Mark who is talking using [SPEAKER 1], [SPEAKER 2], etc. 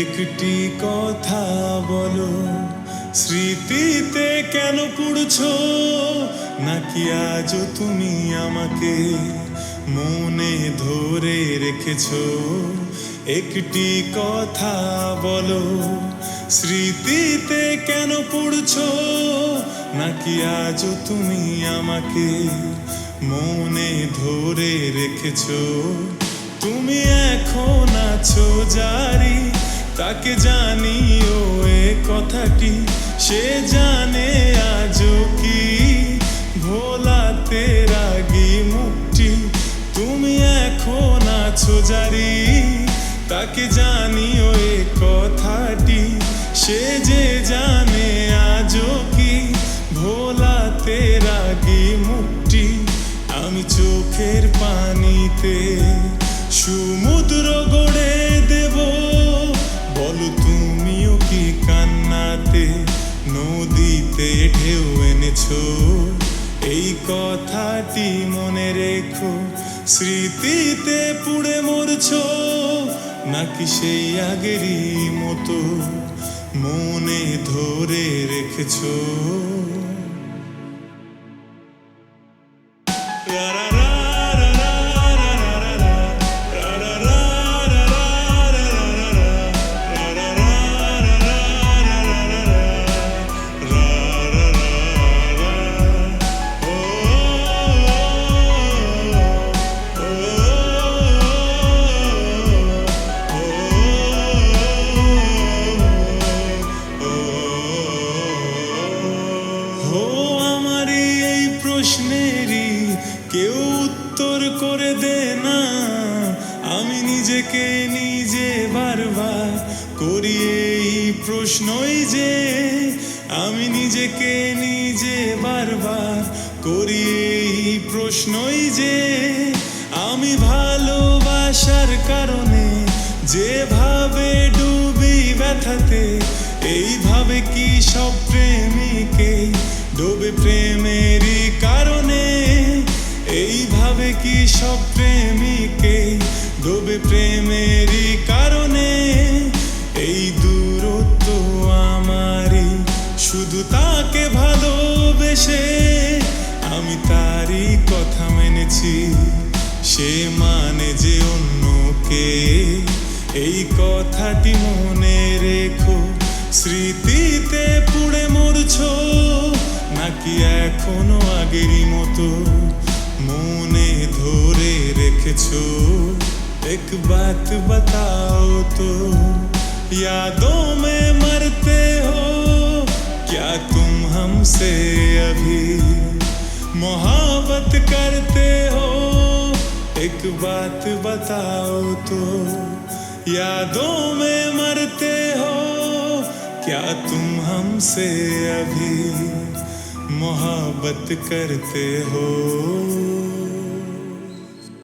[SPEAKER 1] একটি কথা বলো, স্মৃতিতে কেন পুড়ছো? নাকি আজও তুমি আমাকে মনে ধরে রেখেছো? একটি কথা বলো, স্মৃতিতে কেন পুড়ছো? নাকি আজও তুমি আমাকে মনে ধরে রেখেছো? তুমি এখন আছো জারি তাকে জানিও এ কথাটি, সে জানে আজও কি? ভোলাতে রাগি মুক্তি তুমি এখন আছো জারি। তাকে জানিও এ কথাটি, সে যে জানে আজও কি? ভোলাতে রাগি মুক্তি আমি চোখের পানিতে সমুদ্র কথাটি মনে রেখো। স্মৃতিতে পুড়ে মরছ নাকি সেই আগেরই মতো মনে ধরে রেখেছো? নিজে বারবার করি এই প্রশ্নই যে আমি নিজেকে নিজে বারবার করি এই প্রশ্নই যে আমি ভালোবাসার কারণে যেভাবে ডুবি ব্যথাতে, এইভাবে কি সব প্রেমিকে ডুবে প্রেমেরই কারণে, এইভাবে কি সব প্রেমেরই কারণে এই দূরত্ব আমারই। শুধু তাকে ভালোবেসে আমি তারই কথা মেনেছি। সে মানে যে অন্যকে এই কথাটি মনে রেখো, স্মৃতিতে পুড়ে মরছো, নাকি এখনও আগেরই মতো মনে ধরে রেখেছো? এক बात बताओ तो यादों में मरते हो, क्या तुम हमसे अभी मोहब्बत करते हो? एक बात बताओ तो यादों में मरते हो, क्या तुम हमसे अभी मोहब्बत करते हो?